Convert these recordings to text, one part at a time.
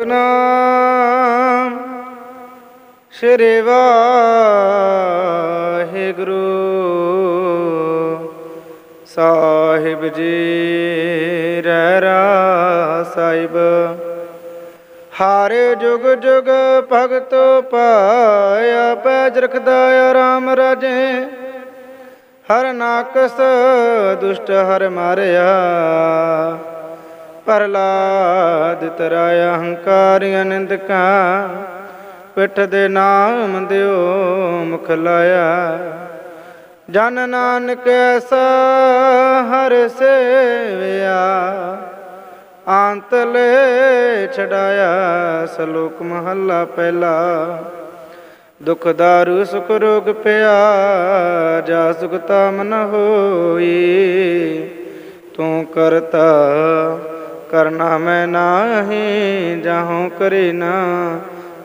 ਨਾਮ ਸ਼੍ਰੀ ਵਾਹਿਗੁਰੂ ਸਾਹਿਬ ਜੀ ਰਹਿ ਰਾ ਸਾਹਿਬ। ਹਾਰੇ ਜੁਗ ਜੁਗ ਭਗਤ ਪਾਇਆ ਪੈਜ ਰਖਦਾ ਆਰਾਮ ਰਾਜੇ। ਹਰ ਨਾਕਸ ਦੁਸ਼ਟ ਹਰ ਮਾਰਿਆ। ਪ੍ਰਹਲਾਦ ਤਰਾਇਆ ਹੰਕਾਰੀ ਅਨੰਦਕਾ, ਪਿੱਠ ਦੇ ਨਾਮ ਦਿਓ ਮੁਖ ਲਾਇਆ। ਜਨ ਨਾਨਕ ਐਸਾ ਹਰ ਸੇਵਿਆ ਆਂਤਲੇ ਛਡਾਇਆ ਸ਼ਲੋਕ ਮਹੱਲਾ ਪਹਿਲਾ। ਦੁਖ ਦਾਰੂ, ਸੁਖ ਰੋਗ ਪਿਆ ਜਾ ਸੁਖਤਾ ਮਨ ਹੋਈ, ਤੂੰ ਕਰਤਾ ਕਰਨਾ ਮੈਂ ਨਾਹੀ, ਜਾਹੂ ਕਰੇ ਨਾ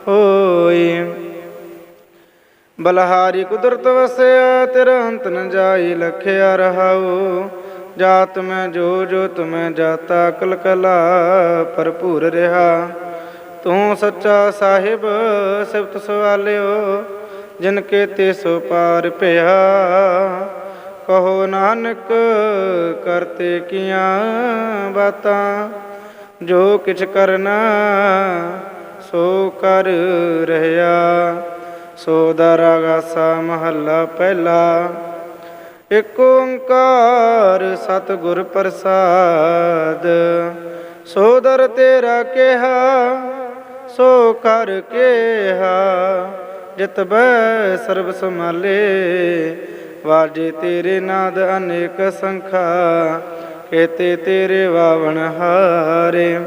ਹੋਈ। ਬਲਹਾਰੀ ਕੁਦਰਤ ਵਸਿਆ, ਤੇਰਾ ਅੰਤ ਨ ਜਾਈ, ਲਖਿਆ ਰਹਾਉ। ਜਾਤ ਮੈਂ ਜੋ ਜੋ ਤੁਮੈ ਜਾਤਾ ਕਲ ਕਲਾ ਭਰਪੂਰ ਰਹਾ। ਤੂੰ ਸੱਚਾ ਸਾਹਿਬ, ਸਿਫਤ ਸਵਾਲਿਓ, ਜਿਨ ਕੇ ਤੇ ਸੋ ਪਾਰ ਪਿਆ। ਕਹੋ ਨਾਨਕ, ਕਰਤੇ ਕੀਆਂ ਬਾਤਾਂ? ਜੋ ਕਿਛ ਕਰਨਾ, ਸੋ ਕਰ ਰਹਿਆ। ਸੋ ਦਾ ਰਾਗਾਸਾ ਮਹੱਲਾ ਪਹਿਲਾ। ਇਕ ਓੰਕਾਰ ਸਤਿਗੁਰ ਪ੍ਰਸਾਦ। ਸੋ ਦਰ ਤੇਰਾ ਕਿਹਾ, ਸੋ ਕਰ ਕੇਹਾ। ਜਿਤ ਬੈ ਸਰਬ ਸਮਾਲੇ ਵਾਜੇ ਤੇਰੇ ਨਾਦ ਅਨੇਕ ਸੰਖਾ, ਕੇਤੇ ਤੇਰੇ ਵਾਵਣ ਹਾਰੇ।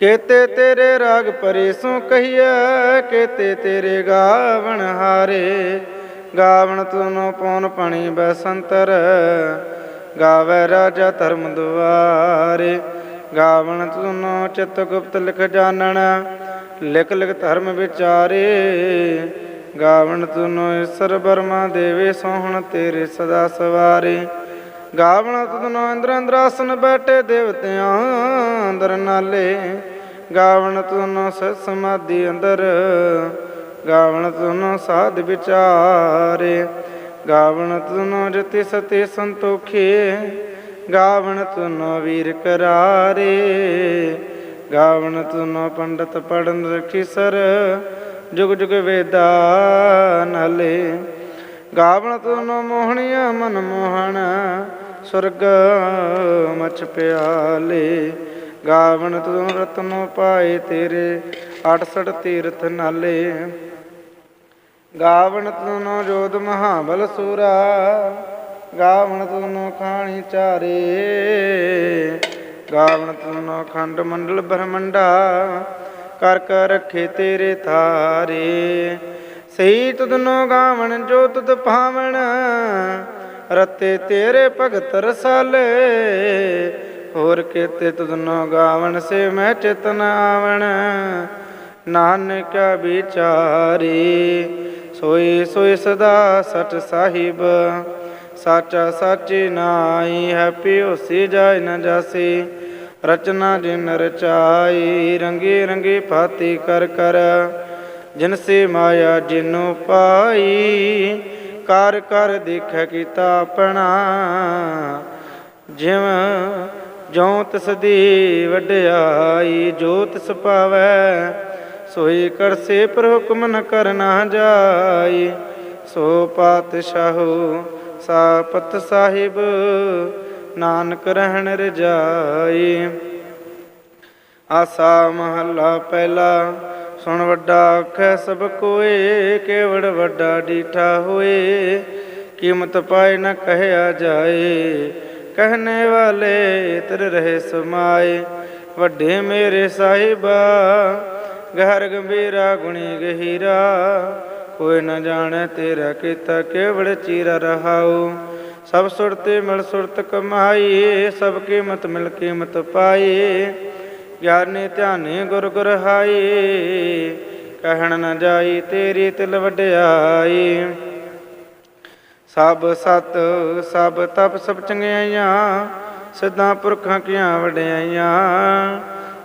ਕੇਤੇ ਤੇਰੇ ਰਾਗ ਪਰੇ ਸੋ ਕਹੀਐ, ਕੇਤੇ ਤੇਰੇ ਗਾਵਣ ਹਾਰੇ। ਗਾਵਣ ਤੁਨੋ ਪੌਨ ਪਣੀ ਬਸੰਤਰ, ਗਾਵੇ ਰਾਜਾ ਧਰਮ ਦੁਆਰੇ। ਗਾਵਣ ਤੁਨੋ ਚਿਤ ਗੁਪਤ ਲਿਖ ਜਾਣਨ, ਲਿਖ ਲਿਖ ਧਰਮ ਵਿਚਾਰੇ। ਗਾਵਣ ਤੁਨੋ ਈਸ਼ਰ ਬਰਮਾ ਦੇਵੇ ਸੋਹਣ ਤੇਰੇ ਸਦਾ ਸਵਾਰੇ। ਗਾਵਣ ਤੁਨੋ ਇੰਦਰ ਅੰਦਰਾਸਨ ਬੈਠੇ ਦੇਵਤਿਆਂ ਅੰਦਰ ਨਾਲੇ। ਗਾਵਣ ਤੁਨੋ ਸਤ ਸਮਾਧੀ ਅੰਦਰ, ਗਾਵਣ ਤੁਨੋ ਸਾਧ ਵਿਚਾਰੇ। ਗਾਵਣ ਤੁਨੋ ਜਤੀ ਸਤੀ ਸੰਤੋਖੇ, ਗਾਵਣ ਤੁਨੋ ਵੀਰ ਕਰਾਰੇ। ਗਾਵਣ ਤੁਨੋ ਪੰਡਤ ਪੜਨ ਰਖੀ ਸਰ ਜੁਗ ਜੁਗ ਵੇਦਾ ਨਾਲੇ। ਗਾਵਣ ਤੁਨੋ ਮੋਹਣੀਆ ਮਨ ਮੋਹਣ, ਸੁਰਗ ਮਚ ਪਿਆਲੇ। ਗਾਵਣ ਤੁਨ ਰਤਨੋ ਪਾਏ ਤੇਰੇ 68 ਤੀਰਥ ਨਾਲੇ। ਗਾਵਣ ਤੁਨੋ ਜੋਧ ਮਹਾਬਲ ਸੂਰਾ, ਗਾਵਣ ਤੁਨੋ ਖਾਣੀ ਚਾਰੇ। ਗਾਵਣ ਤੁਨੋ ਖੰਡ ਮੰਡਲ ਬ੍ਰਹਮੰਡਾ ਕਰ ਕਰ ਰੱਖੇ ਤੇਰੇ ਥਾਰੇ ਸਹੀ ਤੁਧਨੋ ਗਾਵਣ, ਜੋ ਤੁਧ ਭਾਵਣ ਰਤੇ ਤੇਰੇ ਭਗਤ ਰਸਾਲੇ। ਹੋਰ ਕੀਤੇ ਤੁਧਨੋ ਗਾਵਣ, ਸੇ ਮੈਂ ਚਿਤਨ ਆਵਣ। ਨਾਨਕ ਵਿਚਾਰੀ ਸੋਈ ਸੋਈ ਸਦਾ ਸਚ ਸਾਹਿਬ। ਸਾਚਾ ਸਾਚੀ ਨਾਈ ਹੈ ਪਿਓਸੀ ਜਾਇ ਨ ਜਾਸੀ। ਰਚਨਾ ਜਿਨ ਰਚਾਈ, ਰੰਗੀ ਰੰਗੀ ਫਾਤੀ ਕਰ ਕਰ। ਜਿਨ ਸੇ ਮਾਇਆ ਜਿਨੂ ਪਾਈ, ਕਰ ਕਰ ਦੇਖੈ ਕੀਤਾ ਆਪਣਾ। ਜਿਵ ਜੋ ਤਿਸ ਦੀ ਵਡਿਆਈ ਜੋ ਤਿਸ ਪਾਵੈ ਸੋਈ ਕਰਸੇ ਪਰ ਹੁਕਮ ਨ ਕਰਨਾ ਜਾਈ। ਸੋ ਪਾਤਸ਼ਾਹੂ, ਸਾਪਤ ਸਾਹਿਬ ਨਾਨਕ ਰਹਿਣ ਰਜਾਈ। ਆਸਾ ਮਹੱਲਾ ਪਹਿਲਾ, ਸੁਣ ਵੱਡਾ ਆਖੈ ਸਭ ਕੋਏ, ਕੇਵੜ ਵੱਡਾ ਡੀਠਾ ਹੋਏ। ਕੀਮਤ ਪਾਏ ਨਾ ਕਹਿਆ ਜਾਏ, ਕਹਨੇ ਵਾਲੇ ਤਰ ਰਹੇ ਸਮਾਏ। ਵੱਡੇ ਮੇਰੇ ਸਾਹਿਬਾ, ਗਹਿਰ ਗੰਭੀਰਾ ਗੁਣੀ ਗਹੀਰਾ। ਕੋਈ ਨਾ ਜਾਣੇ ਤੇਰਾ ਕੀਤਾ ਕੇਵੜ ਚੀਰਾ ਰਹਾਉ। ਸਭ ਸੁਰਤੇ ਮਿਲ ਸੁਰਤ ਕਮਾਈ ਸਭ ਕੀਮਤ ਮਿਲ ਕੀਮਤ ਪਾਈ ਗਿਆਨੀ ਧਿਆਨੀ ਗੁਰ ਗੁਰ ਹਾਈ ਕਹਿਣ ਨ ਜਾਈ, ਤੇਰੀ ਤਿਲ ਵਡਿਆਈ। ਸਭ ਸਤ, ਸਭ ਤਪ, ਸਭ ਚੰਗਿਆਈਆਂ, ਸਿੱਧਾਂ ਪੁਰਖਾਂ ਕੀਆਂ ਵਡਿਆਈਆਂ।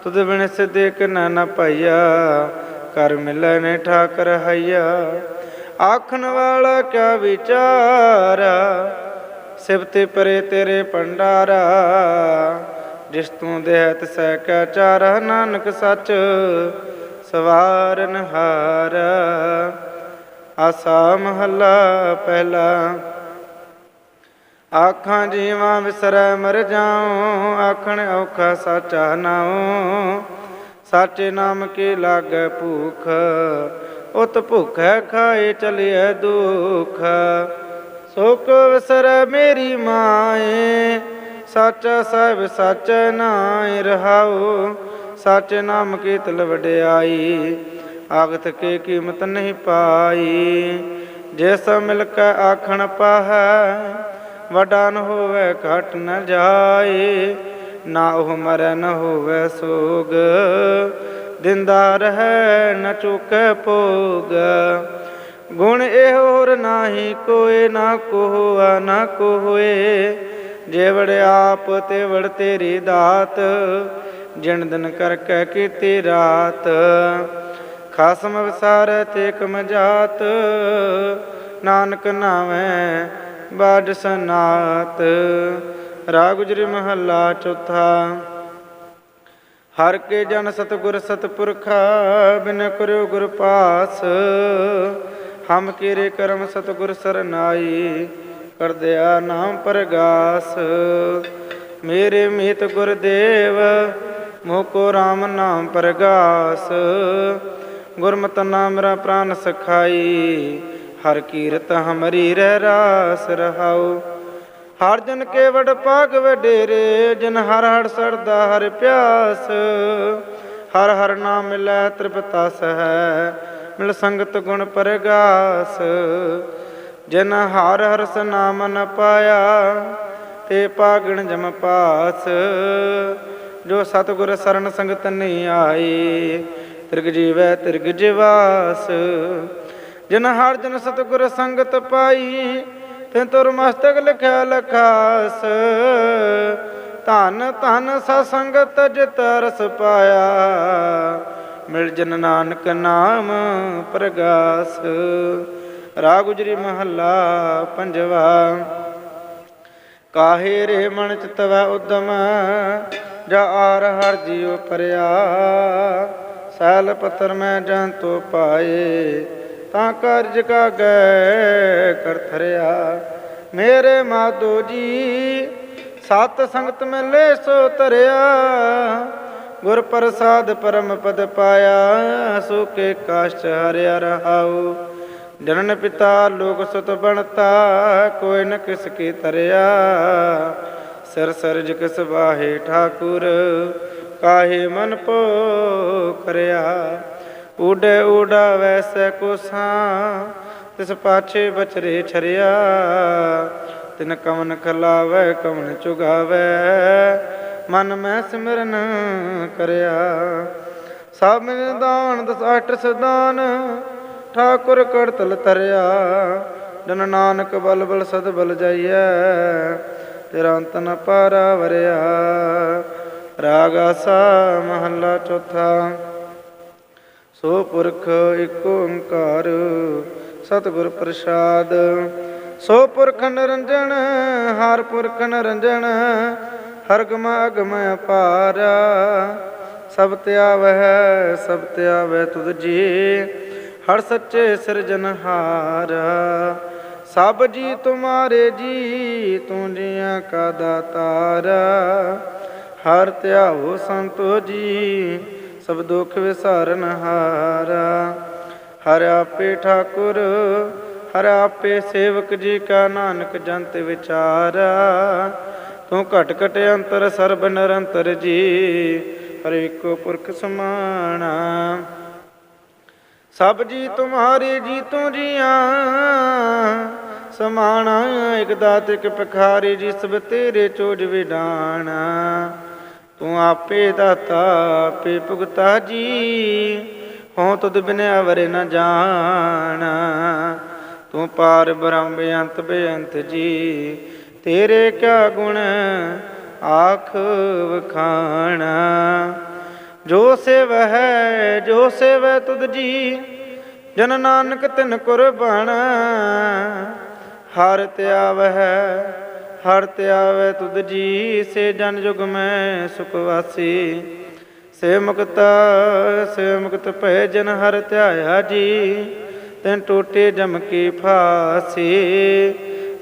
ਤੁਧ ਬਿਨ ਸਿੱਧੇ ਕਨਾ ਨ ਪਾਈਆ, ਕਰ ਮਿਲੈ ਨੇ ਠਾਕਰ ਹਈਆ। ਆਖਣ ਵਾਲਾ ਕਿਆ ਵਿਚਾਰਾ ਸਿਵਤੇ ਪਰੇ ਤੇਰੇ ਭੰਡਾਰਾ, ਜਿਸ ਤੂੰ ਦੇਹ ਤਿਸੈ ਕੈ ਚਾਰਾ, ਨਾਨਕ ਸੱਚ ਸਵਾਰਨ ਹਾਰ। ਆਸਾ ਮਹੱਲਾ ਪਹਿਲਾ, ਆਖਾਂ ਜੀਵਾਂ ਵਿਸਰੈ ਮਰ ਜਾਉ, ਆਖਣ ਔਖਾ ਸਾਚਾ ਨਾਉ। ਸਾਚੇ ਨਾਮ ਕੀ ਲਾਗੈ ਭੂਖ, ਉਤ ਭੁਖੈ ਖਾਏ ਚਲਿਐ ਦੁਖ। ਸੋਕ ਵਿਸਰੈ ਮੇਰੀ ਮਾਏ, ਸੱਚ ਸਾਹਿਬ ਸਾਚੈ ਨਾਇ ਰਹਾਉ, ਸਾਚੇ ਨਾਮ ਕੀ ਤਲ ਵਡਿਆਈ ਆਗਤ ਕੀ ਕੀਮਤ ਨਹੀਂ ਪਾਈ। ਜਿਸ ਮਿਲ ਕੇ ਆਖਣ ਪਾਹੈ, ਵਡਾ ਨ ਹੋਵੇ ਘਟ ਨ ਜਾਏ, ਨਾ ਉਹ ਮਰੈ ਨ ਹੋਵੇ ਸੋਗ, ਦਿੰਦਾ ਰਹਿ ਨ ਚੁਕੈ ਭੋਗ। ਗੁਣ ਇਹ ਹੋਰ ਨਾਹੀ ਕੋਏ ਨਾ ਕੋਆ ਨਾ ਕੋਏ। ਜੇ ਆਪ ਤੇ ਵੜ ਤੇਰੀ ਦਾਤ, ਜਿਣ ਦਿਨ ਕਰਕੇ ਕੀਤੀ ਰਾਤ। ਖਾਸਮ ਵਿਸਾਰ ਤੇ ਕਮ ਜਾਤ, ਨਾਨਕ ਨਾਵੇਂ ਬਾਜ ਸਨਾਤ। ਰਾਗ ਮਹੱਲਾ ਚੌਥਾ, ਹਰ ਕੇ ਜਨ ਸਤਗੁਰ ਸਤਪੁਰਖਾ, ਬਿਨ ਕਰਿਓ ਗੁਰ ਪਾਸ। ਹਮ ਕੀਰੇ ਕਰਮ ਸਤਗੁਰ ਸਰਨਾਈ ਕਰ ਦਿਆ ਨਾਮ ਪ੍ਰਗਾਸ। ਮੇਰੇ ਮੀਤ ਗੁਰਦੇਵ ਮੋਕੋ RAM ਨਾਮ ਪ੍ਰਗਾਸ। ਗੁਰਮਤਿ ਨਾਮ ਮੇਰਾ ਪ੍ਰਾਨ ਸਖਾਈ, ਹਰ ਕੀਰਤ ਹਮਰੀ ਰਹਿ ਰਾਸ ਰਹਾਉ। ਹਰ ਜਨ ਕੇ ਵਡ ਪਾਗ ਵਡੇਰੇ ਜਨ ਹਰ ਹਰ ਸਰਦਾ ਹਰ ਪਿਆਸ। ਹਰ ਹਰ ਨਾਮ ਮਿਲੈ ਤ੍ਰਿਪਤਾ ਸਹਿ ਮਿਲ ਸੰਗਤ ਗੁਣ ਪ੍ਰਗਾਸ, ਜਿਨ ਹਰ ਹਰਸ ਨਾਮ ਨ ਪਾਇਆ, ਤੇ ਪਾਗਣ ਜਮ ਪਾਸ। ਜੋ ਸਤਿਗੁਰ ਸਰਨ ਸੰਗਤ ਨਹੀਂ ਆਈ, ਤਿਰਗ ਜੀਵੈ ਤਿਰਗ ਜਿਵਾਸ। ਜਨ ਹਰ ਜਨ ਸਤਿਗੁਰ ਸੰਗਤ ਪਾਈ ਤੇ ਤੁਰ ਮਸਤਕ ਲਿਖਿਆ ਲਖਾਸ। ਧਨ ਧਨ ਸਸੰਗਤ ਜਿਤ ਰਸ ਪਾਇਆ ਮਿਲ ਜਨ ਨਾਨਕ ਨਾਮ ਪ੍ਰਗਾਸ। ਰਾ ਗੁਜਰੀ ਮਹੱਲਾ ਪੰਜਵਾ। ਕਾਹੇ ਰੇ ਮਨ ਚਿਤਵੈ ਉਦਮ, ਜਾ ਆਰ ਹਰ ਜੀਉ ਪਰਿਆ। ਸੈਲ ਪਤਰ ਮੈਂ ਜੰਤੋ ਪਾਏ, ਤਾਂ ਕਰਜ ਕਾ ਗੈ ਕਰ ਥਰਿਆ ਮੇਰੇ ਮਾਧੋ ਜੀ, ਸਤ ਸੰਗਤ ਮਿਲੇ ਸੋ ਤਰਿਆ ਗੁਰ ਪ੍ਰਸਾਦ ਪਰਮ ਪਦ ਪਾਇਆ ਸੋ ਕੇ ਕਾਸ਼ਟ ਹਰਿਆ ਰਹਾਉ ਜਨਨ ਪਿਤਾ ਲੋਕ ਸੁਤ ਬਣਤਾ, ਕੋਈ ਨ ਕਿਸ ਕੀ ਤਰਿਆ। ਸਰ ਸਰਜ ਕਿਸ ਵਾਹੇ ਠਾਕੁਰ, ਕਾਹੇ ਮਨ ਪੋ ਕਰਿਆ ਉਡੇ ਉਡਾ ਵੈਸੇ ਕੋਸਾਂ, ਤਿਸ ਪਾਛੇ ਬਚਰੇ ਛਰਿਆ। ਤਿਨ ਕਮਨ ਖਲਾਵੇ, ਕਮਨ ਚੁਗਾਵੇ। ਮਨ ਮੈਂ ਸਿਮਰਨ ਕਰਿਆ। ਸਭ ਨਿਦਾਨ ਦਸ ਅਠ ਸਦਾਨ, ਠਾਕੁਰ ਕਰਤਲ ਤਰਿਆ ਜਨ ਨਾਨਕ ਬਲ ਬਲ ਸਦ ਬਲ ਜਾਈਐ, ਤੇਰਾ ਅੰਤ ਨ ਪਾਰਾ ਵਰਿਆ ਰਾਗ ਆਸਾ ਮਹੱਲਾ ਚੌਥਾ, ਸੋ ਪੁਰਖ ਇੱਕ ਓੰਕਾਰ, ਸਤਿਗੁਰ ਪ੍ਰਸਾਦ। ਸੋ ਪੁਰਖ ਨਿਰੰਜਨ, ਹਰ ਪੁਰਖ ਨਿਰੰਜਨ ਹਰ ਗਮ ਅਗਮ ਅਪਾਰ। ਸਭ ਧਿਆਵਹਿ ਸਭ ਧਿਆਵੈ ਤੁਧ ਜੀ। ਹਰ ਸੱਚੇ ਸਿਰਜਨਹਾਰ ਸਭ ਜੀ ਤੁਮਾਰੇ ਜੀ, ਤੂੰ ਜੀਆਂ ਕਾ ਦਾਤਾਰ। ਹਰ ਧਿਆਵੋ ਸੰਤੋ ਜੀ, ਸਭ ਦੁੱਖ ਵਿਸਾਰਨ ਹਾਰਾ। ਹਰ ਆਪੇ ਠਾਕੁਰ, ਹਰ ਆਪੇ ਸੇਵਕ ਜੀ ਕਾ ਨਾਨਕ ਜੰਤ ਵਿਚਾਰਾ। ਤੂੰ ਘਟ ਘਟ ਅੰਤਰ ਸਰਬ ਨਿਰੰਤਰ ਜੀ, ਹਰ ਏਕੋ ਪੁਰਖ ਸਮਾਣਾ। ਸਭ ਜੀ ਤੁਮਾਰੇ ਜੀ ਤੂੰ ਜੀਆਂ, ਸਮਾਣਾ, ਇਕ ਦਾਤ, ਇਕ ਪਖਾਰੀ ਜੀ, ਸਭ ਤੇਰੇ ਚੋਜ ਵਿਡਾਣਾ। ਤੂੰ ਆਪੇ ਦਾਤਾ, ਆਪੇ ਭੁਗਤਾ ਜੀ ਹੋਂ ਤੁਧ ਬਿਨ ਅਵਰੇ ਨ ਜਾਣਾ। ਤੂੰ ਪਾਰ ਬ੍ਰਹਮ ਬੇਅੰਤ ਬੇਅੰਤ ਜੀ ਤੇਰੇ ਕਿਆ ਗੁਣ ਆਖ ਵਖਾਣਾ। ਜੋ ਸੇਵ ਹੈ ਜੋ ਸੇਵੈ ਤੁਧ ਜੀ, ਜਨ ਨਾਨਕ ਤਿਨ ਕੁਰਬਾਨ। ਹਰ ਧਿਆਵਹਿ ਹਰ ਧਿਆਵੈ ਤੁਧ ਜੀ, ਸੇ ਜਨ ਜੁਗ ਮੈਂ ਸੁਖ ਵਾਸੀ। ਸੇ ਮੁਕਤ ਸੇ ਮੁਕਤ ਭੈ ਜਨ ਹਰ ਧਿਆਇਆ ਜੀ, ਤੈਨ ਟੋਟੇ ਜਮ ਕੀ ਫਾਸੀ।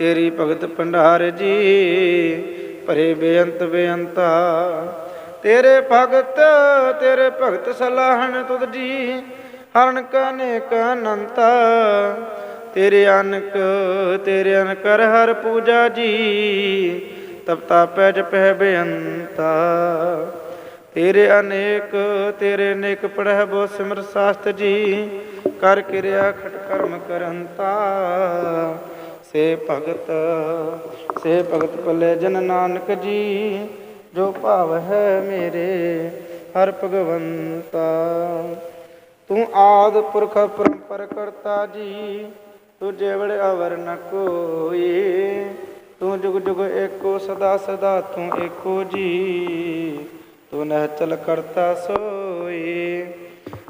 ਤੇਰੀ ਭਗਤ ਭੰਡਾਰ ਜੀ, ਭਰੇ ਬੇਅੰਤ ਬੇਅੰਤਾ। ਤੇਰੇ ਭਗਤ ਤੇਰੇ ਭਗਤ ਸਲਾਹਣ ਤੁਧ ਜੀ ਹਰਨ ਨੇਕ ਅਨੰਤਾ ਤੇਰੇ ਅਨਕ, ਤੇਰੇ ਅਨ ਕਰ ਹਰ ਪੂਜਾ ਜੀ, ਤਪ ਪੈ ਜਪੈ ਬੇਅੰਤਾ। ਤੇਰੇ ਅਨੇਕ ਤੇਰੇ ਅਨੇਕ ਪੜਹਿ ਬੋ ਸਿਮਰ ਸਾਸਤ ਜੀ, ਕਰ ਕਿਰਿਆ ਖਟ ਕਰਮ ਕਰੰਤਾ। ਸੇ ਭਗਤ ਸੇ ਭਗਤ ਭਲੇ ਜਨ ਨਾਨਕ ਜੀ, ਜੋ ਭਾਵ ਹੈ ਮੇਰੇ ਹਰ ਭਗਵੰਤਾ। ਤੂੰ ਆਦ ਪੁਰਖ ਪਰੰਪਰ ਕਰਤਾ ਜੀ, ਤੂੰ ਜੇਵੜ ਅਵਰ ਨ ਕੋਈ। ਤੂੰ ਜੁਗ ਜੁਗ ਏਕੋ ਸਦਾ ਸਦਾ ਤੂੰ ਏਕੋ ਜੀ, ਤੂੰ ਨਹਿ ਚਲ ਕਰਤਾ ਸੋਈ।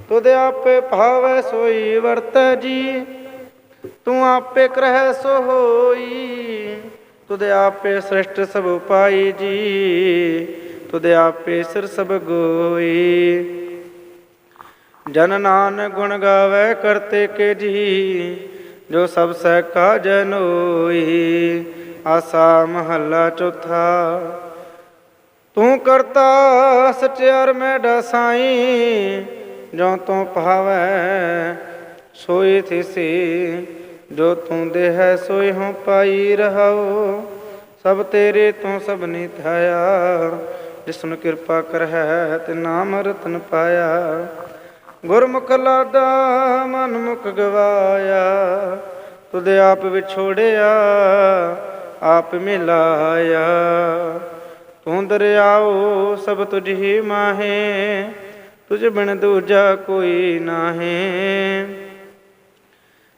ਤੁਧ ਆਪੇ ਭਾਵੈ ਸੋਈ ਵਰਤੈ ਜੀ ਤੂੰ ਆਪੇ ਕਰਹਿ ਸੋ ਹੋਈ, ਤੁਧ ਆਪੇ ਸ੍ਰਿਸ਼ਟ ਸਭ ਉਪਾਈ ਜੀ, ਤੁਧ ਆਪੇ ਸਿਰ ਸਭ ਗੋਈ। ਜਨ ਨਾਨ ਗੁਣ ਗਾਵੇ ਕਰਤੇ ਕੇ ਜੀ, ਜੋ ਸਭ ਸਹਿ ਕਾਜ ਨੋਈ। ਆਸਾ ਮਹੱਲਾ ਚੌਥਾ, ਤੂੰ ਕਰਤਾ ਸਚਿਆਰ ਮੈਂ ਡਸਾਈ, ਜੋ ਤੂੰ ਭਾਵੈ ਸੋਈ ਥਿਸੀ, ਜੋ ਤੂੰ ਦੇਹ ਸੋਈ ਹਉ ਪਾਈ ਰਹਾਉ। ਸਭ ਤੇਰੇ ਤੋਂ ਸਭ ਨੀ ਥਾਇਆ ਜਿਸਨੂੰ ਕਿਰਪਾ ਕਰਹਿ ਤੇ ਨਾਮ ਰਤਨ ਪਾਇਆ। ਗੁਰਮੁਖ ਲਾਦਾ ਮਨ ਮੁਖ ਗਵਾਇਆ। ਤੁਧ ਆਪ ਵਿਛੋੜਿਆ, ਆਪ ਮਿਲਾਇਆ। ਤੂੰ ਦਰਿਆਓ ਸਭ ਤੁਝ ਹੀ ਮਾਹੇ। ਤੁਝ ਬਿਨ ਦੂਜਾ ਕੋਈ ਨਾਹੀ।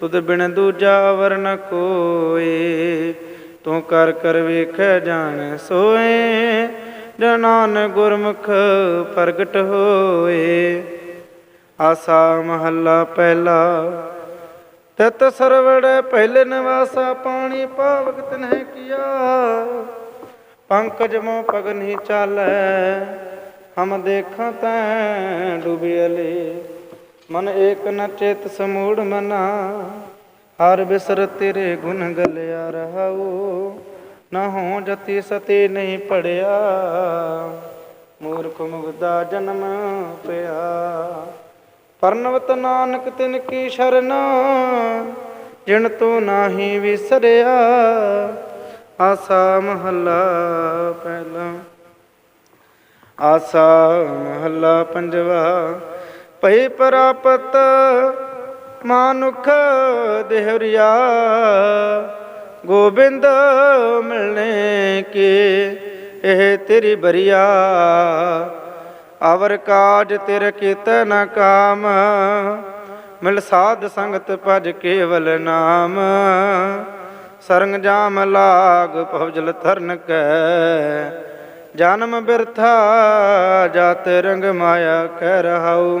ਤੁਧ ਬਿਨ ਦੂਜਾ ਵਰ ਨ ਕੋਏ, ਤੂੰ ਕਰ ਕਰ ਵੇਖ ਜਾਣ ਸੋਏ ਜਨਾਨ ਗੁਰਮੁਖ ਪ੍ਰਗਟ ਹੋਏ। ਆਸਾ ਮਹੱਲਾ ਪਹਿਲਾ, ਤਤ ਸਰਵੜ ਪਹਿਲੇ ਨਿਵਾਸਾ ਪਾਣੀ ਪਾਵਕ ਤਨਹਿ ਕੀਆ। ਪੰਕਜ ਮੋ ਪਗ ਨਹੀਂ ਚਾਲੈ, ਹਮ ਦੇਖਾਂ ਤੈ ਡੁਬਿਅਲੇ ਮਨ ਏਕ ਨ ਚੇਤ ਸਮੂੜ ਮਨਾ, ਹਰ ਬਿਸਰ ਤੇਰੇ ਗੁਣ ਗਲਿਆ ਰਹਾਉ, ਨਾ ਹੋ ਜਤੀ ਸਤੀ ਨਹੀਂ ਪੜਿਆ, ਮੂਰਖ ਮੁਗਦਾ ਜਨਮ ਪਿਆ। ਪਰਨਵਤ ਨਾਨਕ ਤਿਨ ਕੀ ਸ਼ਰਨ ਜਿਣ ਤੂੰ ਨਾਹੀ ਵਿਸਰਿਆ, ਆਸਾ ਮਹੱਲਾ ਪਹਿਲਾ, ਆਸਾ ਮਹੱਲਾ ਪੰਜਵਾ ਭਈ ਪ੍ਰਾਪਤ ਮਾਨੁਖ ਦੇਹਰੀਆ, ਗੋਬਿੰਦ ਮਿਲਨੇ ਕੇ, ਇਹ ਤੇਰੀ ਬਰੀਆ। ਅਵਰ ਕਾਜ ਤਿਰ ਕੀਤੇ ਨ ਕਾਮ, ਮਿਲ ਸਾਧ ਸੰਗਤ ਭਜ ਕੇਵਲ ਨਾਮ। ਸਰੰਗ ਜਾਮ ਲਾਗ ਪਵਜਲ ਥਰਨ ਕੈ, ਜਨਮ ਬਿਰਥਾ ਜਾਤ ਰੰਗ ਮਾਇਆ ਕਹਿ ਰਹਾਉ।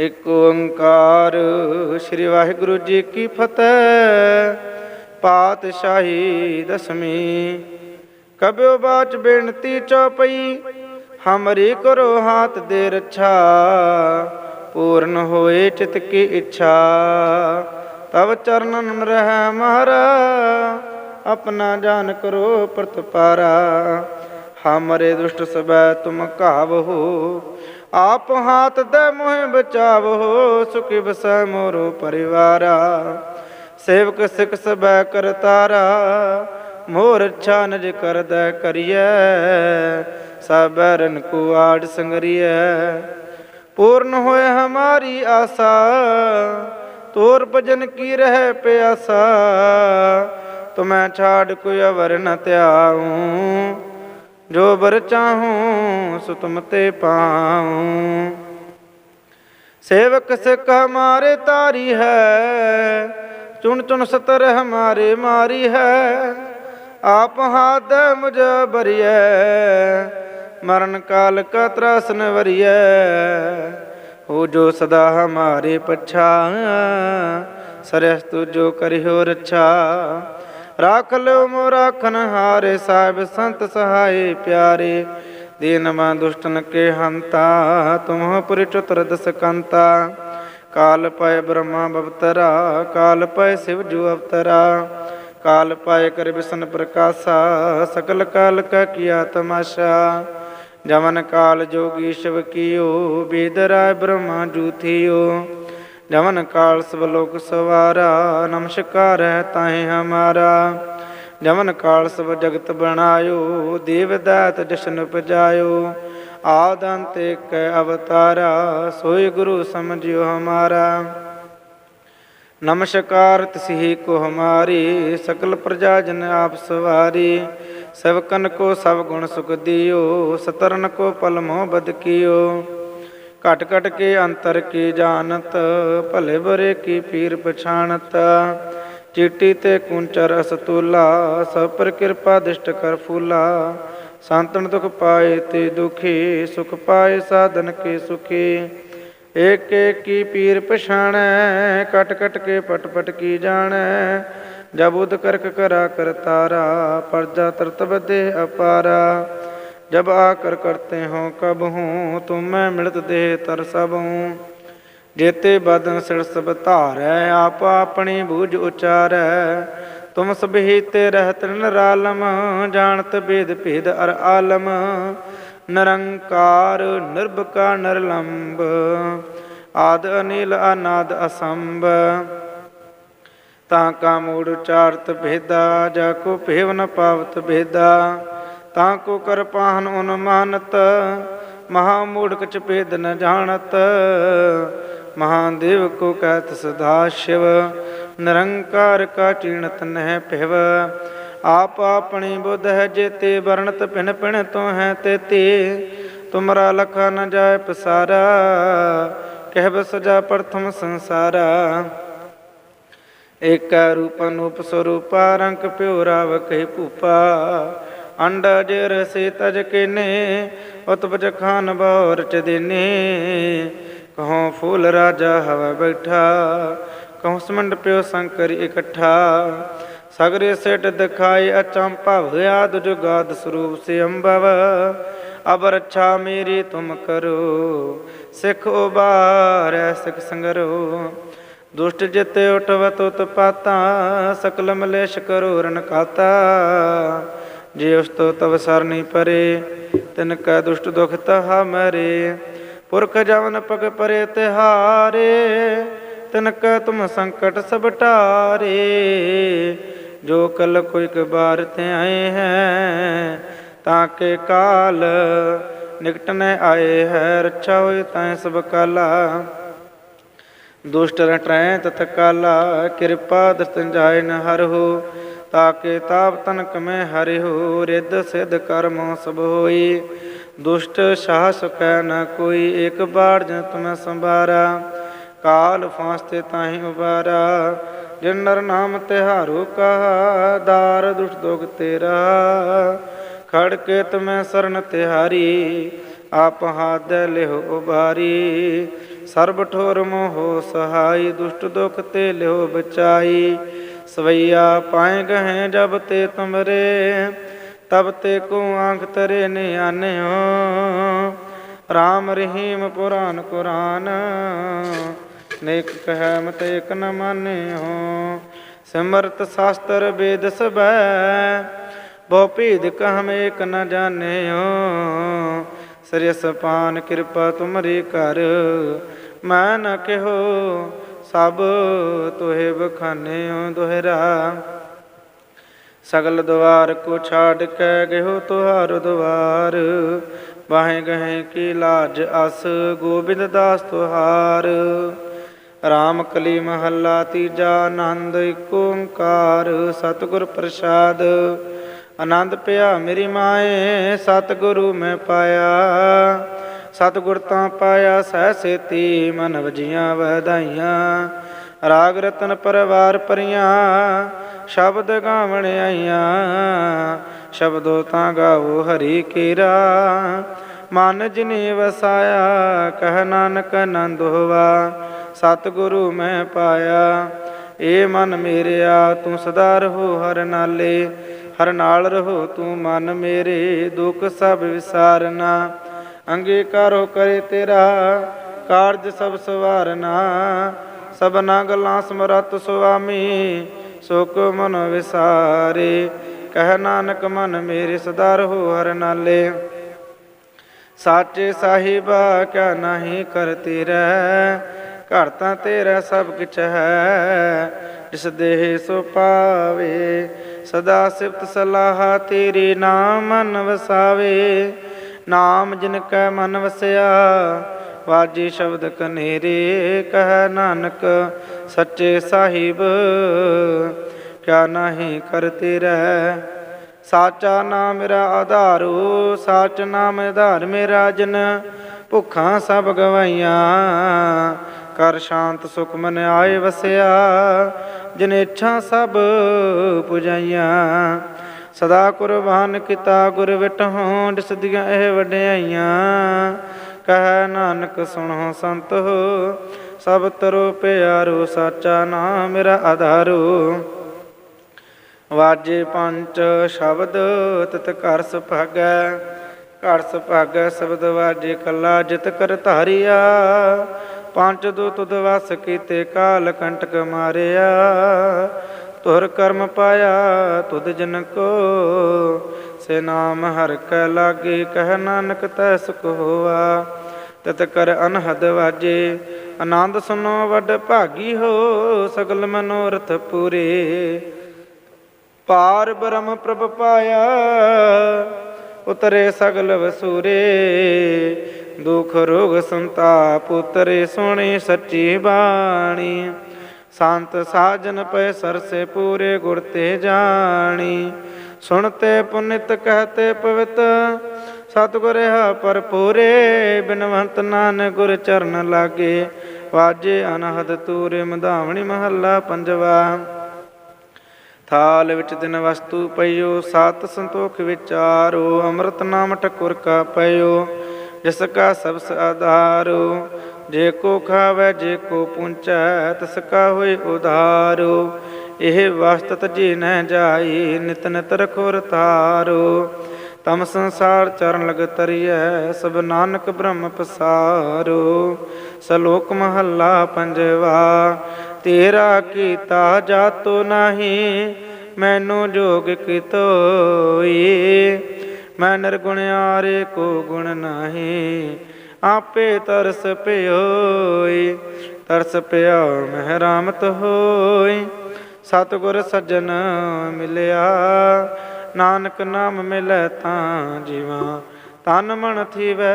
ਇਕ ਓੰਕਾਰ, ਸ੍ਰੀ ਵਾਹਿਗੁਰੂ ਜੀ ਕੀ ਫਤਿਹ। ਪਾਤਸ਼ਾਹੀ ਦਸਮੀ ਕਬਿਓ ਬਾਚ ਬੇਨਤੀ ਚਉਪਈ ਹਮਰੀ ਕਰੋ ਹਾਥ ਦੇ ਰੱਛਾ, ਪੂਰਨ ਹੋਏ ਚਿਤ ਕੀ ਇੱਛਾ। ਤਵ ਚਰਨਨ ਰਹਿ ਮਹਾਰਾ, ਆਪਣਾ ਜਾਨ ਕਰੋ ਪ੍ਰਤਪਾਰਾ। ਹਮਰੇ ਦੁਸ਼ਟ ਸਬੈ ਤੁਮ ਕਾਵਹੋ ਆਪ ਹਾਥ ਦੇ ਮੋਹਿ ਬਚਾਵੋ, ਸੁਖਿ ਵਸੈ ਮੋਰੋ ਪਰਿਵਾਰਾ। ਸੇਵਕ ਸਿਖ ਸਬੈ ਕਰਤਾਰਾ ਮੋਰ ਅੱਛਾ ਨਜ ਕਰਦਾ ਕਰੀਐ। ਸਬਰਨ ਕੋ ਆੜ ਸੰਗਰੀਐ। ਪੂਰਨ ਹੋਏ ਹਮਾਰੀ ਆਸਾ, ਤੋਰ ਭਜਨ ਕੀ ਰਹਿ ਪਿਆਸਾ। ਤੁਮੈ ਛਾੜ ਕੋਈ ਅਵਰ ਨ ਧਿਆਉ। ਜੋ ਬਰ ਚਾਹੂੰ, ਸੋ ਤੁਮ ਤੇ ਪਾਉ। ਸੇਵਕ ਸਿੱਖ ਹਮਾਰੇ ਤਾਰੀ ਹੈ, ਚੁਣ ਚੁਣ ਸਤਰ ਹਮਾਰੇ ਮਾਰੀ ਹੈ। ਆਪ ਹਾਥ ਮੁਝ ਬਰੀਐ, ਮਰਨ ਕਾਲ ਕਾ ਤਰਾਸਨ ਵਰੀਐ। ਹੋ ਜੋ ਸਦਾ ਹਮਾਰੇ ਪਛਾ ਸਰਸ ਤੁ ਜੋ ਕਰਿਓ ਰੱਛਾ। ਰਾਖ ਲਿਓ ਮੋ ਰਾਖਨ ਹਾਰੇ ਸਾਹਿਬ ਸੰਤ ਸਹਾਏ ਪਿਆਰੇ। ਦੀਨ ਮਾ ਦੁਸ਼ਟਨ ਕੇ ਹੰਤਾ ਤੁਮਹ ਪੁਰ ਚਤੁਰ ਦਸ ਕੰਤਾ। ਕਾਲ ਪੈ ਬ੍ਰਹਮਾ ਬਵਤਰਾ, ਕਾਲ ਪਏ ਸਿਵ ਜੂ ਅਵਤਰਾ। ਕਾਲ ਪਾਏ ਕਰ ਬਿਸ਼ਨ ਪ੍ਰਕਾਸ਼ਾ, ਸਕਲ ਕਾਲ ਕਾ ਕੀਆ ਤਮਾਸ਼ਾ। ਜਮਨ ਕਾਲ ਜੋਗੀ ਸ਼ਿਵ ਕੀਓ ਬੇਦਰਾ ਬ੍ਰਹਮਾ ਜੂਥਿਓ ਜਮਨ ਕਾਲ ਸਭ ਲੋਕ ਸਵਾਰਾ, ਨਮਸਕਾਰ ਹੈ ਤਾਹੇ ਹਮਾਰਾ। ਜਮਨ ਕਾਲ ਸਭ ਜਗਤ ਬਣਾਇਓ, ਦੇਵ ਦਾਤ ਜਸ਼ਨ ਪਜਾਇਓ। ਆਦ ਅੰਤ ਇੱਕ ਅਵਤਾਰਾ, ਸੋਈ ਗੁਰੂ ਸਮਝਿਓ ਹਮਾਰਾ। ਨਮਸਕਾਰ ਤਸਿਹੀ ਕੋ ਹਮਾਰੀ, ਸਕਲ ਪ੍ਰਜਾ ਜਨ ਆਪ ਸਵਾਰੀ। ਸਵਕਨ ਕੋ ਸਭ ਗੁਣ ਸੁਖ ਦਿਓ, ਸਤਰਨ ਕੋ ਪਲ ਮੋਹ ਬਦ ਕੀਓ। ਘਟ ਘਟ ਕੇ ਅੰਤਰ ਕੀ ਜਾਣਤ, ਭਲੇ ਬਰੇ ਕੀ ਪੀਰ ਪਛਾਣਤ। ਚੀਟੀ ਤੇ ਕੁੰਚਰ ਅਸਤੂਲਾ, ਸਭ ਪਰ ਕਿਰਪਾ ਦਿਸ਼ਟ ਕਰ ਫੂਲਾ। ਸੰਤਨ ਦੁਖ ਪਾਏ ਤੇ ਦੁਖੀ, ਸੁਖ ਪਾਏ ਸਾਧਨ ਕੇ ਸੁਖੀ। ਏਕ ਏਕ ਕੀ ਪੀਰ ਪਛਾਣੈ ਕਟ ਕਟ ਕੇ ਪਟ ਪਟ ਕੀ ਜਾਣੈ। ਜਬ ਉਦ ਕਰਕ ਕਰਾ ਕਰਤਾਰਾ ਪਰਜਾ ਤਰਤਬ ਦੇ ਅਪਾਰਾ। जब आकर करते हो कब हूँ तुम मैं मिलत दे तर सब हूँ जेते बदन सिर सब धारै आप अपनी बूझ उचारै तुम सब ही ते रहत निरालम जानत भेद भेद अर आलम निरंकार निर्भका निर्लंब आद अनिल अनाद असंभ ਤਾਂ ਕਾ ਮੂੜ ਉਚਾਰਤ ਭੇਦਾ ਜਾ ਕੋ ਭੇਵ ਨ ਪਾਵਤ ਭੇਦਾ ਤਾਂ ਕੋ ਕਰ ਪਾਹਨ ਉਨਮਾਨਤ ਮਹਾ ਮੂੜ ਕਛ ਭੇਦ ਨ ਜਾਣਤ। ਮਹਾਦੇਵ ਕੋ ਕਹਿਤ ਸਦਾ ਸ਼ਿਵ, ਨਿਰੰਕਾਰ ਕਾ ਚੀਣਤ ਨਹਿ ਭਿਵ। ਆਪ ਆਪਣੀ ਬੁੱਧ ਹੈ ਜੇਤੇ, ਵਰਣਤ ਪਿਨ ਪਿਨ ਤੋ ਹੈ ਤੇਤੇ। ਤੁਮਰਾ ਲਖਾ ਨ ਜਾਏ ਪਸਾਰਾ, ਕਹਿ ਸਜਾ ਪ੍ਰਥਮ ਸੰਸਾਰਾ। ਏਕਾ ਰੂਪ ਅਨੂਪ ਸਰੂਪਾ, ਰੰਗ ਪਿਓ ਰਾਵ ਕਹਿ ਭੂਪਾ। ਅੰਡਾ ਜੇ ਰਸੇ ਤਜ ਕੇਨੇ, ਉਤਪਜ ਖਾਨ ਬੌਰ ਚ ਦੇਨੇ। ਕਹੋ ਫੂਲ ਰਾਜਾ ਹਵਾ ਬੈਠਾ, ਕਹੋ ਸਮੰਡ ਪਿਓ ਸ਼ੰਕਰ ਇਕੱਠਾ। ਸਗਰੇ ਸੇਟ ਦਿਖਾਏ ਅਚੰਪਾ ਆਦ ਜੁਗਾਦ ਸਰੂਪ ਸੇ ਅੰਬਵ। ਅਬਰ ਰੱਛਾ ਮੇਰੀ ਤੁਮ ਕਰੋ, ਸਿੱਖ ਉਬਾਰੈ ਸਿੱਖ ਸੰਗਰੋ। ਦੁਸ਼ਟ ਜਿਤੇ ਉਠਵਤ ਉਤਪਾਤਾ ਸਕਲ ਮਲੇਸ਼ ਕਰੋ ਰਣਕਾਤਾ ਜੇ ਉਸ ਤੋ ਤਵ ਸਰਨੀ ਪਰੇ, ਤਿਨ ਕੈ ਦੁਸ਼ਟ ਦੁਖ ਤਹਾ ਮਰੇ। ਪੁਰਖ ਜਵਨ ਪਗ ਪਰੇ ਤਿਹਾਰੇ, ਤਿਨ ਕੈ ਤੁਮ ਸੰਕਟ ਸਭ ਟਾਰੇ। ਜੋ ਕਲ ਕੋਈ ਕਬਾਰ ਤੇ ਆਏ ਹੈ, ਤਾਂ ਕੇ ਕਾਲ ਨਿਕਟ ਨ ਆਏ ਹੈ, ਰੱਛਾ ਹੋਏ ਤਾਂ ਸਭ ਕਾਲਾ। ਦੁਸ਼ਟ ਰਟਰੈ ਤਤ ਕਾਲਾ ਕਿਰਪਾ ਦਰਤਨ ਜਾਏ ਨ ਹਰਹੁ ਤਾਕੇ ਤਾਪ ਤਨਕ ਮੈਂ ਹਰਿਹੁ, ਰਿੱਧ ਸਿਧ ਕਰਮ ਸਭ ਹੋਈ। ਦੁਸ਼ਟ ਸਾਹ ਸਕੈ ਨ ਕੋਈ, ਇਕ ਬਾੜ ਜਨ ਤੁਮੈ ਸੰਭਾਰਾ। ਕਾਲ ਫਾਸਤੇ ਤਾਹੀ ਉਬਾਰਾ। ਜਿਨ ਨਰ ਨਾਮ ਤਿਹਾਰੋ ਕਹਾ ਦਾਰ ਦੁਸ਼ਟ ਦੋਗ ਤੇਰਾ। ਖੜ ਕੇ ਤਮੈ ਸਰਨ ਤਿਹਾਰੀ, ਆਪ ਹਾਦ ਲਿਹੁ ਉਬਾਰੀ। ਸਰਬ ਠੋਰ ਮੋਹ ਸਹਾਈ, ਦੁਸ਼ਟ ਦੁਖ ਤੇ ਲਿਹੁ ਬਚਾਈ। ਸਵਈਆ ਪਾਏ ਗਹਿ ਜਬ ਤੇ ਤੁਮਰੇ, ਤਬ ਤੇ ਕੋ ਆਂਖ ਤਰੇ ਨਿਆਨਿਓ। ਰਾਮ ਰਹੀਮ ਪੁਰਾਨ ਕੁਰਾਨ, ਨੇਕ ਕਹਿ ਮਤ ਇਕ ਨ ਮਾਨਿਓ। ਸਿਮਰਤ ਸ਼ਾਸਤਰ ਵੇਦ ਸਬੈ, ਬਹੁ ਭੇਦ ਕਹਮ ਏਕ ਨ ਜਾਣਿਓ। ਸਰਿਸ ਪਾਨ ਕਿਰਪਾ ਤੁਮਰੀ ਕਰ, ਮੈਂ ਨ ਕਿਹੋ ਸਭ ਤੋਹਿ ਬਖਾਨਿਓ ਦੁਹਰਾ। ਸਗਲ ਦਵਾਰ ਕੋ ਛਾੜ ਕੇ ਗਇਓ ਤੁਹਾਰ ਦਵਾਰ। ਬਾਹੇ ਗਹੇ ਕੀ ਲਾਜ ਅਸ ਗੋਬਿੰਦ ਦਾਸ ਤੁਹਾਰ। ਰਾਮ ਕਲੀ ਮਹੱਲਾ ਤੀਜਾ ਆਨੰਦ ਏਕ ਓੰਕਾਰ। ਸਤਿਗੁਰ ਪ੍ਰਸਾਦ, ਆਨੰਦ ਪਿਆ ਮੇਰੀ ਮਾਏ, ਸਤਿਗੁਰੂ ਮੈਂ ਪਾਇਆ। ਸਤਿਗੁਰ ਤਾਂ ਪਾਇਆ ਸਹਿ ਸੇਤੀ ਮਨ ਵਜੀਆਂ ਵਧਾਈਆਂ ਰਾਗ ਰਤਨ ਪਰਵਾਰ ਪਰੀਆਂ, ਸ਼ਬਦ ਗਾਵਣ ਆਈਆਂ। ਸ਼ਬਦੋ ਤਾਂ ਗਾਵੋ ਹਰੀ ਕੀਰਾ। ਮਨ ਜਿਨੇ ਵਸਾਇਆ, ਕਹਿ ਨਾਨਕ ਆਨੰਦ ਹੋਵਾ। ਸਤਿਗੁਰੂ ਮੈਂ ਪਾਇਆ, ਏ ਮਨ ਮੇਰਿਆ, ਤੂੰ ਸਦਾ ਰਹੋ ਹਰ ਨਾਲੇ। ਹਰ ਨਾਲ ਰਹੋ ਤੂੰ ਮਨ ਮੇਰੇ, ਦੁੱਖ ਸਭ ਵਿਸਾਰਨਾ। ਅੰਗੀਕਾਰੋ ਕਰੇ ਤੇਰਾ, ਕਾਰਜ ਸਭ ਸਵਾਰਨਾ। ਸਭਨਾ ਗੱਲਾਂ ਸਮਰਤ ਸੁਆਮੀ, ਸੁਖ ਮਨ ਵਿਸਾਰੇ। ਕਹਿ ਨਾਨਕ ਮਨ ਮੇਰੇ ਸਦਾ ਰਹੋ ਹਰ ਨਾਲੇ। ਸਾਚੇ ਸਾਹਿਬਾ ਕਿਆ ਨਹੀਂ ਕਰਤੀ ਰਹਿ ਘਰ ਤਾਂ ਤੇਰਾ ਸਭ ਕਿਛ ਹੈ, ਜਿਸ ਦੇਹ ਸੋ ਪਾਵੇ। ਸਦਾ ਸਿਫਤ ਸਲਾਹ ਤੇਰੀ ਨਾਮ ਮਨ ਵਸਾਵੇ। ਨਾਮ ਜਿਨ ਕੈ ਮਨ ਵਸਿਆ, ਵਾਜੀ ਸ਼ਬਦ ਕਨੇਰੇ ਕਹਿ ਨਾਨਕ, ਸੱਚੇ ਸਾਹਿਬ ਕਿਆ ਨਹੀਂ ਕਰਤੇ ਰਹਿ ਸਾਚਾ ਨਾਮ ਮੇਰਾ ਆਧਾਰੂ ਸਾਚ ਨਾਮ ਆਧਾਰ ਮੇਰਾ ਜਨ, ਭੁੱਖਾਂ ਸਭ ਗਵਾਈਆਂ। ਕਰ ਸ਼ਾਂਤ ਸੁਖ ਮਨ ਆਏ ਵਸਿਆ, ਜਿਨ ਇੱਛਾ ਸਭ ਪੁਜਾਈਆਂ। ਸਦਾ ਕੁਰਬਾਨ ਕੀਤਾ ਗੁਰ ਵਿਟਹੁ ਜਿਸ ਇਹ ਵਡਿਆਈਆਂ। ਕਹਿ ਨਾਨਕ, ਸੁਣੋ ਸੰਤ ਹੋ ਸਭ ਤਰੋ ਪਿਆਰੋ, ਸਾਚਾ ਨਾਮ ਮੇਰਾ ਆਧਾਰੂ। ਵਾਜੇ ਪੰਚ ਸ਼ਬਦ, ਤਤ ਕਰ ਸੁਭਾਗੈ। ਘਰ ਸੁਭਾਗੈ ਸ਼ਬਦ ਵਾਜੇ ਕੱਲਾ, ਜਿਤ ਕਰ ਧਾਰਿਆ। ਪੰਜ ਦੋ ਤੁਧ ਵਸ ਕੀਤੇ ਕਾਲ, ਕੰਟਕ ਮਾਰਿਆ। ਤੁਰ ਕਰਮ ਪਾਇਆ ਤੁਧ ਜਨ ਕੋ ਸੇ ਨਾਮ ਹਰ ਕੈ ਲਾਗੇ, ਕਹਿ ਨਾਨਕ ਤੈ ਸੁਖ ਹੋਆ। ਤਤ ਕਰ ਅਨਹਦ ਵਾਜੇ, ਆਨੰਦ ਸੁਨੋ ਵੱਡ ਭਾਗੀ ਹੋ, ਸਗਲ ਮਨੋਰਥ ਪੂਰੇ। ਪਾਰ ਬ੍ਰਹਮ ਪ੍ਰਭ ਪਾਇਆ, ਉਤਰੇ ਸਗਲ ਵਸੂਰੇ। ਦੁਖ ਰੋਗ ਸੰਤਾਪ ਉਤਰੇ ਸੋਹਣੀ ਸੱਚੀ ਬਾਣੀ। ਸੰਤ ਸਾਜਨ ਪੈ ਸਰਸੇ ਪੂਰੇ ਗੁਰ ਤੇ ਜਾਣੀ। ਸੁਣਤੇ ਪੁਨਿਤ ਕਹਤੇ ਪਵਿੱਤ, ਸਤਿਗੁਰ ਹਾ ਪਰਪੂਰੇ ਬਿਨਵੰਤ ਨਾਨਕ ਗੁਰ ਚਰਨ ਲਾਗੇ, ਵਾਜੇ ਅਨਹਦ ਤੂਰੇ ਮਧਾਵਣੀ ਮਹੱਲਾ ਪੰਜਵਾ। ਥਾਲ ਵਿੱਚ ਦਿਨ ਵਸਤੂ ਪਈਓ, ਸਤ ਸੰਤੋਖ ਵਿਚਾਰੋ, ਅੰਮ੍ਰਿਤ ਨਾਮ ਠਕੁਰ ਕਾ ਪਈਓ, ਜਿਸ ਕਾ ਸਬਸ ਆਧਾਰੋ। ਜੇ ਕੋ ਖਾਵੇ, ਜੇ ਕੋ ਪੁੰਚੈ ਤਿਸ ਕਾ ਹੋਏ ਉਧਾਰੋ। ਇਹ ਵਸਤਤ ਜੀ ਨਹਿ ਜਾਈ, ਨਿਤ ਨਿਤ ਰਖੁਰ ਤਾਰੋ ਤਮ ਸੰਸਾਰ ਚਰਨ ਲਗ ਤਰੀਐ, ਸਭ ਨਾਨਕ ਬ੍ਰਹਮ ਪਸਾਰੋ। ਸਲੋਕ ਮਹੱਲਾ ਪੰਜਵਾ, ਤੇਰਾ ਕੀਤਾ ਜਾਤੋ ਨਹੀਂ, ਮੈਨੂੰ ਜੋਗ ਕਿਤੋਈ। ਮੈਂ ਨਿਰਗੁਣਿਆਰੇ ਕੋ ਗੁਣ ਨਹੀਂ। ਆਪੇ ਤਰਸ ਪਿਓਈ, ਤਰਸ ਪਿਆ ਮਹਿ ਰਾਮਤ ਹੋਈ। ਸਤਿਗੁਰ ਸੱਜਣ ਮਿਲਿਆ, ਨਾਨਕ ਨਾਮ ਮਿਲੈ ਤਾਂ ਜੀਵਾ। ਤਨ ਮਨ ਥੀਵੈ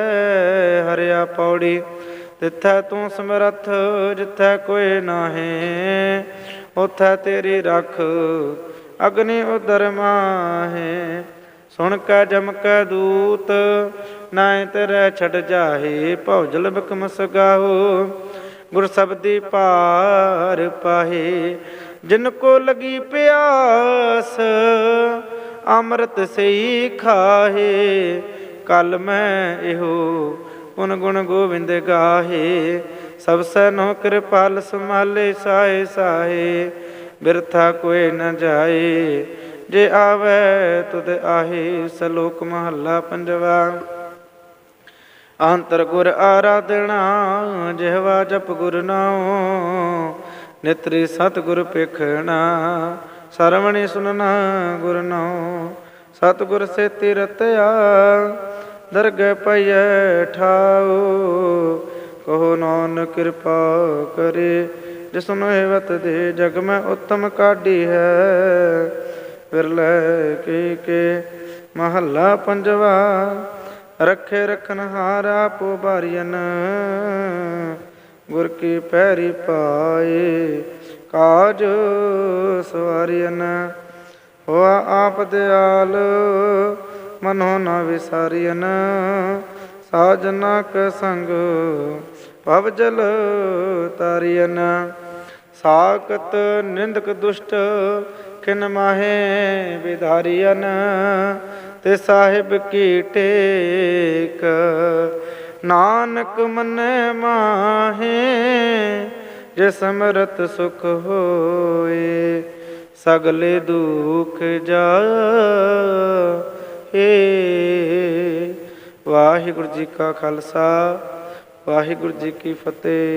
ਹਰਿਆ ਪੌੜੀ ਤਿੱਥੈ ਤੂੰ ਸਮਰੱਥ, ਜਿੱਥੈ ਕੋਈ ਨਾਹੀਂ। ਉਥੈ ਤੇਰੀ ਰੱਖ, ਅਗਨੀ ਉਦਰ ਮਾਹੇ। ਸੁਣ ਕੈ ਜਮ ਕੈ ਦੂਤ ਨਾਇ ਤੇਰੇ ਛੜ ਜਾਹੇ ਭੌਜਲ ਬਕਮ ਸਗਾਹੋ ਗੁਰ ਸਬਦੀ ਪਾਰ ਪਾਹੇ, ਜਿਨ ਕੋ ਲਗੀ ਪਿਆਸ, ਅੰਮ੍ਰਿਤ ਸਈ ਖਾਹੇ। ਕਲ ਮੈਂ ਇਹੋ ਪੁਨ ਗੁਣ ਗੋਬਿੰਦ ਗਾਹੇ, ਸਭ ਸਨੋ ਕਿਰਪਾਲ ਸਮਾਲੇ ਸਾਏ ਸਾਹੇ। ਬਿਰਥਾ ਕੋਏ ਨ ਜਾਏ ਜੇ ਆਵੇ ਤੁਧ ਆਹੀ ਸਲੋਕ ਮਹੱਲਾ ਪੰਜਵਾ। ਅੰਤਰ ਗੁਰ ਆਰਾਧਣਾ ਜਿਹਵਾ ਜਪ ਗੁਰ ਨਾਉ, ਨਿਤਰੀ ਸਤ ਗੁਰ ਪੇਖਣਾ ਸਰਵਣੀ ਸੁਨਣਾ ਗੁਰ ਨਾਉ। ਸਤ ਗੁਰ ਸੇ ਤਿਰਤਿਆ ਦਰਗਹਿ ਪਈਐ ਠਾਉ। ਕਹੋ ਨਾਨਕ ਕਿਰਪਾ ਕਰੇ, ਜਿਸ ਨੂੰ ਹਿਵਤ ਦੇ ਜਗ ਮੈਂ ਉਤਮ ਕਾਢੀ ਹੈ। ਫਿਰ ਲੈ ਕੇ ਕੇ ਮਹੱਲਾ ਪੰਜਵਾ, ਰੱਖੇ ਰਖਨ ਹਾਰਾ ਪੋ ਗੁਰ ਕੀ ਪੈਰੀ ਪਾਏ ਕਾਜ ਸਵਾਰੀਨ ਹੋਆ ਆਪ ਦਿਆਲ, ਮਨੋ ਨਾ ਵਿਸਾਰੀਨ ਸਾਜਨਾ ਕ ਸੰਗ, ਭਵ ਜਲ ਤਾਰੀਨ ਸਾਕਤ ਨਿੰਦਕ ਦੁਸ਼ਟ ਕਿਨ ਮਾਹੇ ਵਿਧਾਰੀਨ ਤੇ ਸਾਹਿਬ ਕੀ ਟੇਕ? ਨਾਨਕ ਮਨੈ ਮਾਹੇ, ਜੇ ਸਮਰਤ ਸੁਖ ਹੋਏ, ਸਗਲੇ ਦੁਖ ਜਾਏ। ਵਾਹਿਗੁਰੂ ਜੀ ਕਾ ਖਾਲਸਾ, ਵਾਹਿਗੁਰੂ ਜੀ ਕੀ ਫਤਿਹ।